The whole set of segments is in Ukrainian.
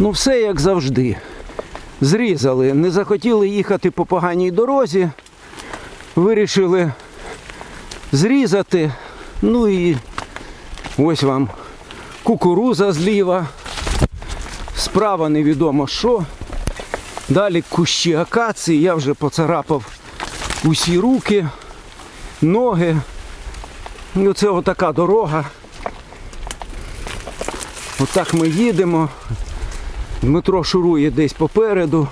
Ну, все як завжди. Зрізали. Не захотіли їхати по поганій дорозі. Вирішили зрізати. Ну і ось вам кукуруза зліва. Справа невідомо що. Далі кущі акації. Я вже поцарапав усі руки, ноги. І оце отака дорога. Отак ми їдемо. Дмитро шурує десь попереду.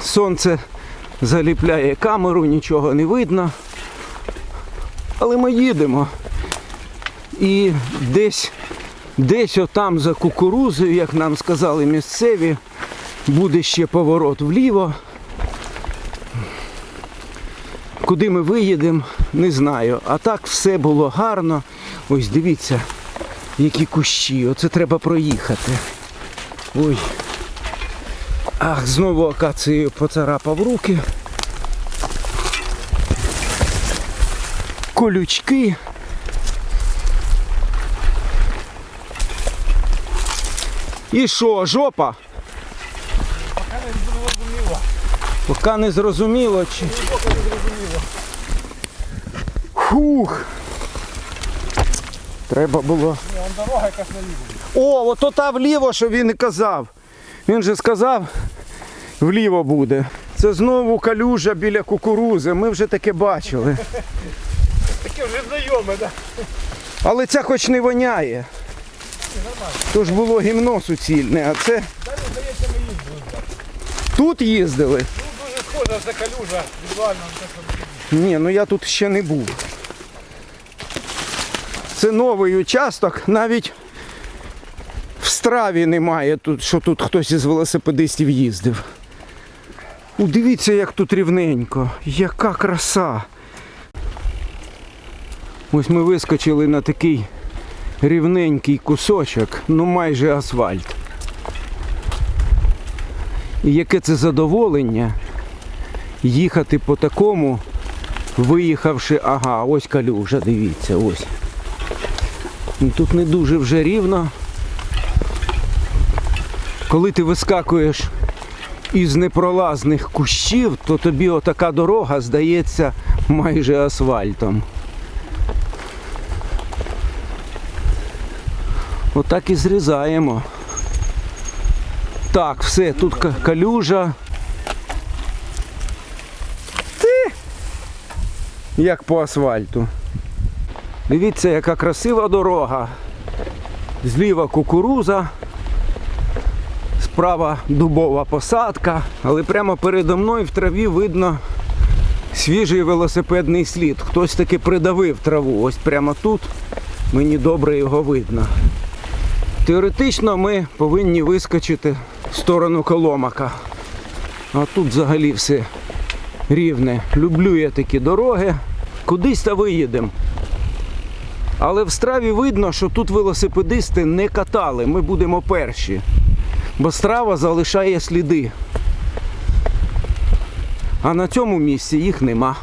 Сонце заліпляє камеру, нічого не видно. Але ми їдемо. І десь, десь отам за кукурузою, як нам сказали місцеві, буде ще поворот вліво. Куди ми виїдемо, не знаю. А так все було гарно. Ось дивіться, які кущі. Оце треба проїхати. Ой. Ах, знову акацією поцарапав руки. Колючки. І що, жопа? Поки не зрозуміло, Поки не зрозуміло чи. Поки не зрозуміло. Фух. Треба було. Дорога якась наліво. О, ото та вліво, що він і казав. Він же сказав, вліво буде. Це знову калюжа біля кукурузи. Ми вже таке бачили. Таке вже знайоме, да? Але ця хоч не воняє. То ж було гімно суцільне, а це Далі, здається, ми їздили. тут їздили. Ну, дуже схожа ця калюжа, візуально. Ні, ну я тут ще не був. Це новий участок, навіть страві немає, тут, що тут хтось із велосипедистів їздив. У, дивіться, як тут рівненько. Яка краса. Ось ми вискочили на такий рівненький кусочок, ну майже асфальт. І яке це задоволення їхати по такому, виїхавши, ага, ось калюжа, дивіться, ось. Ну, Тут не дуже вже рівно. Коли ти вискакуєш із непролазних кущів, то тобі отака дорога здається майже асфальтом. Отак і зрізаємо. Так, все, тут ка- калюжа. як по асфальту. Дивіться, яка красива дорога. Зліва кукуруза, справа дубова посадка, але прямо передо мною в траві видно свіжий велосипедний слід. Хтось таки придавив траву. Ось прямо тут мені добре його видно. Теоретично ми повинні вискочити в сторону Коломака. А тут взагалі все рівне. Люблю я такі дороги. Кудись та виїдемо. Але в страві видно, що тут велосипедисти не катали. Ми будемо перші. Бо страва залишає сліди. А на цьому місці їх нема.